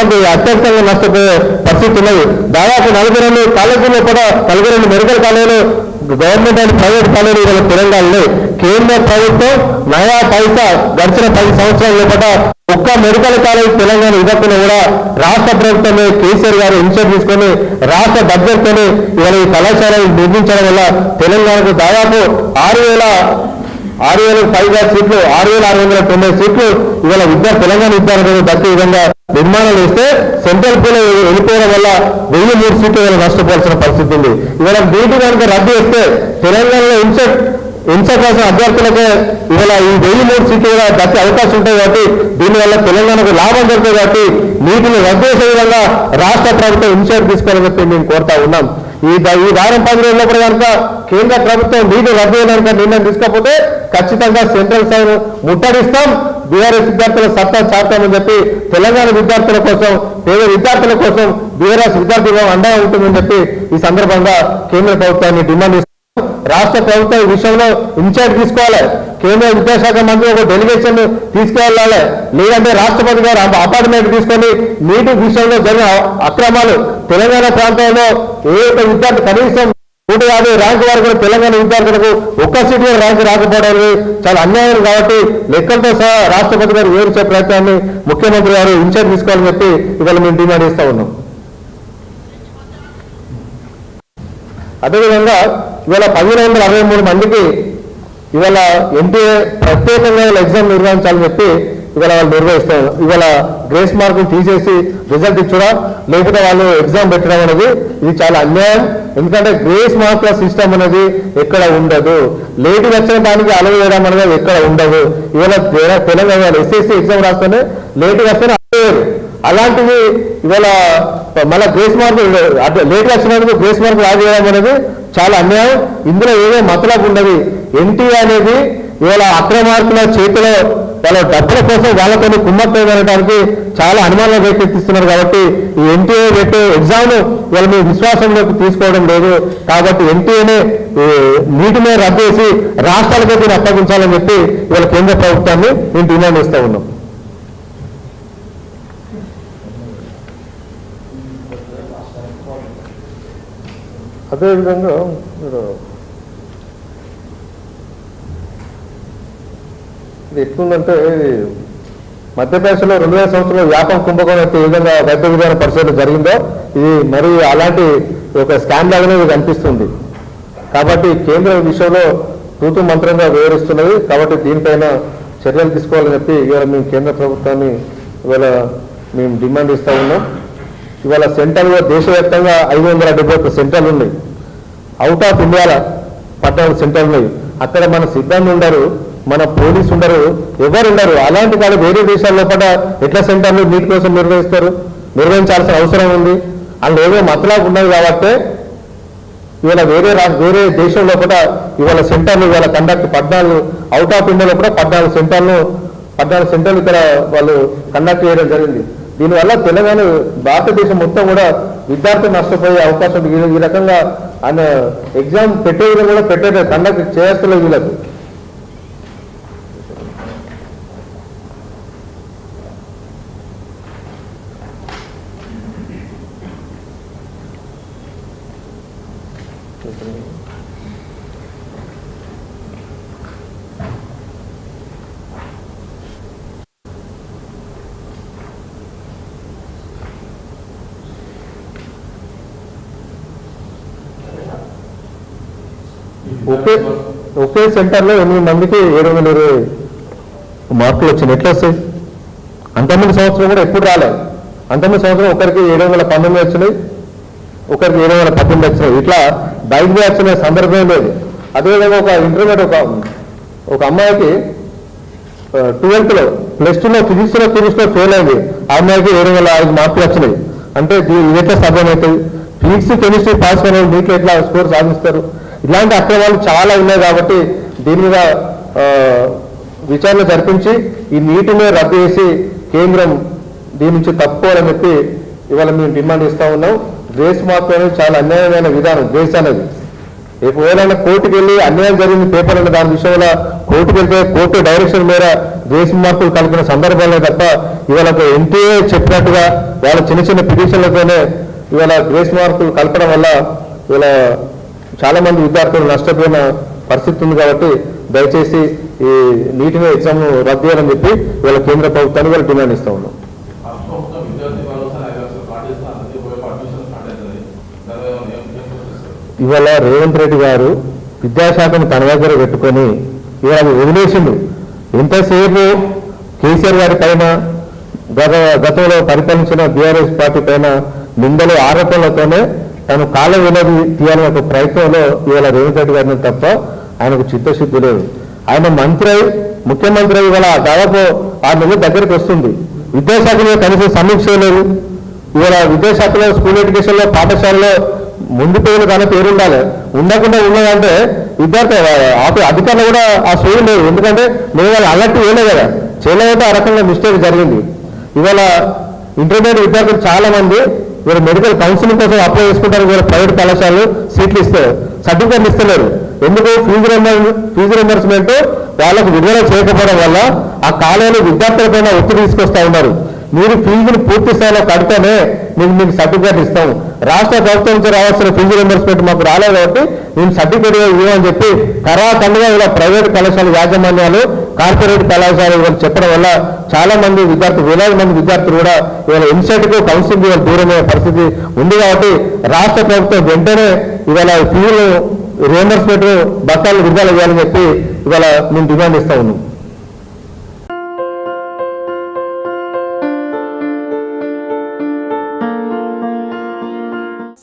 పంపు అత్యధికంగా నష్టపోయే పరిస్థితి ఉన్నది. దాదాపు నలభై రెండు కాలేజీలో కూడా నలభై రెండు మెడికల్ కాలేజీలు గవర్నమెంట్ అండ్ ప్రైవేట్ కాలేజీలు ఇవాళ తెలంగాణలో కేంద్ర ప్రభుత్వం నయా పైసా గడిచిన పది సంవత్సరాల లోపల ఒక్క మెడికల్ కాలేజ్ తెలంగాణ ఇవ్వకుండా కూడా రాష్ట్ర ప్రభుత్వమే కేసీఆర్ గారు ఇన్షూర్ తీసుకొని రాష్ట్ర బడ్జెట్ తోని ఇవాళ ఈ కళాశాలను నిర్మించడం వల్ల తెలంగాణకు దాదాపు ఆరు వేల ఆరు వేలకు పైగా సీట్లు ఆరు వేల ఆరు వందల తొంభై సీట్లు ఇవాళ విద్యా తెలంగాణ విద్యార్థులకు దక్కే విధంగా నిర్మాణం ఇస్తే సెంట్రల్ పూల్ వెళ్ళిపోవడం వల్ల వెయ్యి మూడు సీట్లు ఇవాళ నష్టపోవాల్సిన పరిస్థితి ఉంది. ఇవాళ నీటి కనుక రద్దు చేస్తే తెలంగాణలో ఇన్సెట్ ఇన్సెట్ రాసిన అభ్యర్థులకే ఇవాళ ఈ వెయ్యి మూడు సీట్లు కూడా దక్కే అవకాశం ఉంటుంది కాబట్టి దీనివల్ల తెలంగాణకు లాభం జరుగుతుంది కాబట్టి నీటిని రద్దు చేసే విధంగా రాష్ట్ర ప్రభుత్వం ఇన్షియేట్ తీసుకోవాలని చెప్పి మేము కోరుతా ఉన్నాం. ఈ ఈ వారం పది రోజుల్లో కూడా కనుక కేంద్ర ప్రభుత్వం నీటి రద్దు చేయడానికి నిర్ణయం తీసుకోకపోతే ఖచ్చితంగా సెంట్రల్ సైన్ ముట్టడిస్తాం బీఆర్ఎస్ విద్యార్థుల సత్తా చాటామని చెప్పి తెలంగాణ విద్యార్థుల కోసం పేద విద్యార్థుల కోసం బీఆర్ఎస్ విద్యార్థులు అండగా ఉంటుందని చెప్పి ఈ సందర్భంగా కేంద్ర ప్రభుత్వాన్ని డిమాండ్ చేస్తున్నాం. రాష్ట్ర ప్రభుత్వం ఈ విషయంలో ఇన్ఛార్జ్ తీసుకోవాలి కేంద్ర విద్యాశాఖ మంత్రి ఒక డెలిగేషన్ తీసుకెళ్ళాలి లేదంటే రాష్ట్రపతి గారు అపార్ట్మెంట్ తీసుకొని నీటి విషయంలో జరిగిన అక్రమాలు తెలంగాణ ప్రాంతంలో ఏ ఒక్క విద్యార్థి కనీసం నూట యాభై ర్యాంకు వరకు కూడా తెలంగాణ విద్యార్థులకు ఒక్క సీట్ ర్యాంకు రాకపోవడం చాలా అన్యాయం కాబట్టి లెక్కలతో సహా రాష్ట్రపతి గారు వివరించే ప్రయత్నాన్ని ముఖ్యమంత్రి గారు ఇన్ఛార్జ్ తీసుకోవాలని చెప్పి ఇవాళ మేము డిమాండ్ చేస్తా ఉన్నాం. అదేవిధంగా ఇవాళ పదిహేను వందల అరవై మూడు మందికి ఇవాళ ఎన్టీఏ ప్రత్యేకంగా ఇవాళ ఎగ్జామ్ నిర్వహించాలని చెప్పి ఇవాళ వాళ్ళు నిర్వహిస్తారు. ఇవాళ గ్రేస్ మార్కులు తీసేసి రిజల్ట్ ఇచ్చడం లేకపోతే వాళ్ళు ఎగ్జామ్ పెట్టడం అనేది ఇది చాలా అన్యాయం. ఎందుకంటే గ్రేస్ మార్కుల సిస్టమ్ అనేది ఎక్కడ ఉండదు. లేట్ వచ్చిన దానికి అలవ చేయడం అనేది ఎక్కడ ఉండదు. ఇవాళ తెలంగాణ ఎస్ఎస్సి ఎగ్జామ్ రాస్తేనే లేట్ వస్తేనే అలవేరు అలాంటివి ఇవాళ మళ్ళీ గ్రేస్ మార్క్ లేట్ వచ్చినందుకు గ్రేస్ మార్క్ రాజేయడం అనేది చాలా అన్యాయం. ఇందులో ఏదో మతలబు ఉండదు. ఎన్టీ అనేది ఇవాళ అక్రమార్కుల చేతిలో వాళ్ళ డబ్బుల కోసం వాళ్ళతో కుమ్మక్కం జరగడానికి చాలా అనుమానాలు రేకెత్తిస్తున్నారు కాబట్టి ఈ ఎన్టీఏ పెట్టే ఎగ్జామ్ వీళ్ళ మీ విశ్వాసంలోకి తీసుకోవడం లేదు. కాబట్టి ఎన్టీఏనే నీటి మీద రద్దు చేసి రాష్ట్రాలకు దీన్ని అప్పగించాలని చెప్పి ఇవాళ కేంద్ర ప్రభుత్వాన్ని మేము డిమాండ్ చేస్తూ ఉన్నాం. అదేవిధంగా మీరు ఇది ఎట్లుందంటే ఇది మధ్యప్రదేశ్లో రెండు వేల సంవత్సరంలో వ్యాపం కుంభకోణం ఏ విధంగా వైద్య విధాన పరిశోధన జరిగిందో ఇది మరి అలాంటి ఒక స్కామ్ లాగానే ఇది కనిపిస్తుంది. కాబట్టి కేంద్ర విషయంలో తూతు మంత్రంగా వివరిస్తున్నది. కాబట్టి దీనిపైన చర్యలు తీసుకోవాలని చెప్పి ఇవాళ మేము కేంద్ర ప్రభుత్వాన్ని ఇవాళ మేము డిమాండ్ ఇస్తా ఉన్నాం. ఇవాళ సెంటర్లో దేశవ్యాప్తంగా ఐదు వందల డెబ్బై ఒక్క సెంటర్లు ఉన్నాయి. అవుట్ ఆఫ్ ఇండియాలో పట్టణ సెంటర్లు ఉన్నాయి. అక్కడ మన సిబ్బంది ఉండరు. మన పోలీసు ఉండరు ఎవరు ఉండరు. అలాంటి వాళ్ళు వేరే దేశాల్లో పట ఎట్లా సెంటర్లు నీటి కోసం నిర్వహిస్తారు? నిర్వహించాల్సిన అవసరం ఉంది. అందులో ఏదో మతలాగా ఉన్నది కాబట్టి ఇవాళ వేరే వేరే దేశంలో కూడా ఇవాళ సెంటర్లు ఇవాళ కండక్ట్ పద్నాలుగు అవుట్ ఆఫ్ ఇండియాలో కూడా పద్నాలుగు సెంటర్లు పద్నాలుగు సెంటర్లు ఇక్కడ వాళ్ళు కండక్ట్ చేయడం జరిగింది. దీనివల్ల తెలంగాణ భారతదేశం మొత్తం కూడా విద్యార్థులు నష్టపోయే అవకాశం ఈ- రకంగా ఆయన ఎగ్జామ్ పెట్టే విధంగా కూడా పెట్టే కండక్ట్ చేస్తలేదు వీళ్ళకు. ఒకే ఒకే సెంటర్లో ఎనిమిది మందికి ఏడు వందల ఇరవై మార్కులు వచ్చినాయి. ఎట్లా వస్తాయి? అంతమంది సంవత్సరం కూడా ఎప్పుడు రాలేదు అంతమంది సంవత్సరం ఒకరికి ఏడు వందల పంతొమ్మిది వచ్చినాయి ఒకరికి ఏడు వందల పద్దెనిమిది వచ్చినాయి. ఇట్లా బయట వచ్చిన సందర్భం లేదు. అదేవిధంగా ఒక ఇంటర్మీడియట్ ఒక ఒక అమ్మాయికి ట్వెల్త్లో ప్లస్ టూలో ఫిజిక్స్లో ఫిజిక్స్లో ఫెయిల్ అయింది. ఆ అమ్మాయికి ఏడు వందల ఐదు మార్కులు వచ్చినాయి. అంటే ఇది ఎట్లా సాధ్యమవుతుంది? ఫిజిక్స్ కెమిస్ట్రీ పాస్ అయిన వాళ్ళు ఎట్లా స్కోర్ సాధిస్తారు? ఇలాంటి అక్రమాలు చాలా ఉన్నాయి కాబట్టి దీని మీద విచారణ జరిపించి ఈ నీటిని రద్దు చేసి కేంద్రం దీని నుంచి తప్పుకోవాలని చెప్పి ఇవాళ మేము డిమాండ్ ఇస్తా ఉన్నాం. గ్రేస్ మార్క్ అనేది చాలా అన్యాయమైన విధానం గ్రేస్ అనేది. రేపు ఏదైనా కోర్టుకు వెళ్ళి అన్యాయం జరిగింది పేపర్ అనే దాని విషయంలో కోర్టుకు వెళ్తే కోర్టు డైరెక్షన్ మేర గ్రేస్ మార్కులు కలిపిన సందర్భాల్లో తప్ప ఇవాళ ఎన్టీఏ చెప్పినట్టుగా వాళ్ళ చిన్న చిన్న పిటిషన్లతోనే ఇవాళ గ్రేస్ మార్కులు కలపడం వల్ల ఇవాళ చాలా మంది విద్యార్థులు నష్టపోయిన పరిస్థితి ఉంది కాబట్టి దయచేసి ఈ నీటిని ఎగ్జామ్ రద్దు చేయాలని చెప్పి ఇవాళ కేంద్ర ప్రభుత్వాన్ని వాళ్ళు డిమాండ్ ఇస్తా ఉన్నాం ఇవాళ రేవంత్ రెడ్డి గారు విద్యాశాఖను తన దగ్గర పెట్టుకొని ఇవాళ వదిలేసిండు. ఎంతసేపు కేసీఆర్ గారి పైన గత గతంలో పరిపాలించిన బీఆర్ఎస్ పార్టీ పైన నిందలు ఆరోపణలతోనే తను కాళ్ళ వినది తీయాలని ఒక ప్రయత్నంలో ఇవాళ రేవంత్ రెడ్డి గారిని తప్ప ఆయనకు చిత్తశుద్ధి లేదు. ఆయన మంత్రి అయి ముఖ్యమంత్రి అయి ఇవాళ దాదాపు ఆరు నెలల దగ్గరికి వస్తుంది. విద్యాశాఖలో కనీసం సమీక్ష లేదు ఇవాళ విద్యాశాఖలో స్కూల్ ఎడ్యుకేషన్లో పాఠశాలలో ముందు పేరు కానీ పేరు ఉండాలి. ఉండకుండా ఉన్నదంటే విద్యార్థి ఆపి అధికారులు కూడా ఆ సోయి లేదు ఎందుకంటే మేము వాళ్ళు అలర్ట్ వేయలేదు కదా. చేయలేదంటే ఆ రకంగా మిస్టేక్ జరిగింది. ఇవాళ ఇంటర్మీడియట్ విద్యార్థులు చాలా మంది మెడికల్ కౌన్సిలింగ్ కోసం అప్లై చేసుకుంటారు కూడా ప్రైవేట్ కళాశాలలు సీట్లు ఇస్తే సర్టిఫికేట్ ఇస్తలేరు. ఎందుకు? ఫీజు రింబర్ ఫీజు రింబర్స్మెంట్ వాళ్ళకు విడుదల చేయకపోవడం వల్ల ఆ కాలేజీలో విద్యార్థులపైన ఒత్తిడి తీసుకొస్తా ఉన్నారు. మీరు ఫీజులు పూర్తి స్థాయిలో కడితేనే మేము మీకు సర్టిఫికేట్ ఇస్తాం. రాష్ట్ర ప్రభుత్వం నుంచి రావాల్సిన ఫీజు రింబర్స్మెంట్ మాకు రాలేదు కాబట్టి మేము సర్టిఫికేట్ ఇవ్వమని చెప్పి కరాఖండగా ఇలా ప్రైవేట్ కళాశాల యాజమాన్యాలు కార్పొరేట్ కళాశాల ఇవాళ చెప్పడం వల్ల చాలా మంది విద్యార్థులు వేలాది మంది విద్యార్థులు కూడా ఇవాళ ఎంసెట్ కౌన్సిలింగ్ ఇవాళ దూరమయ్యే పరిస్థితి ఉంది కాబట్టి రాష్ట్ర ప్రభుత్వం వెంటనే ఇవాళ ఫీజులు రియంబర్స్మెంట్ బస్తాలు విడుదల చేయాలని చెప్పి ఇవాళ మేము డిమాండ్ ఇస్తా ఉన్నాం.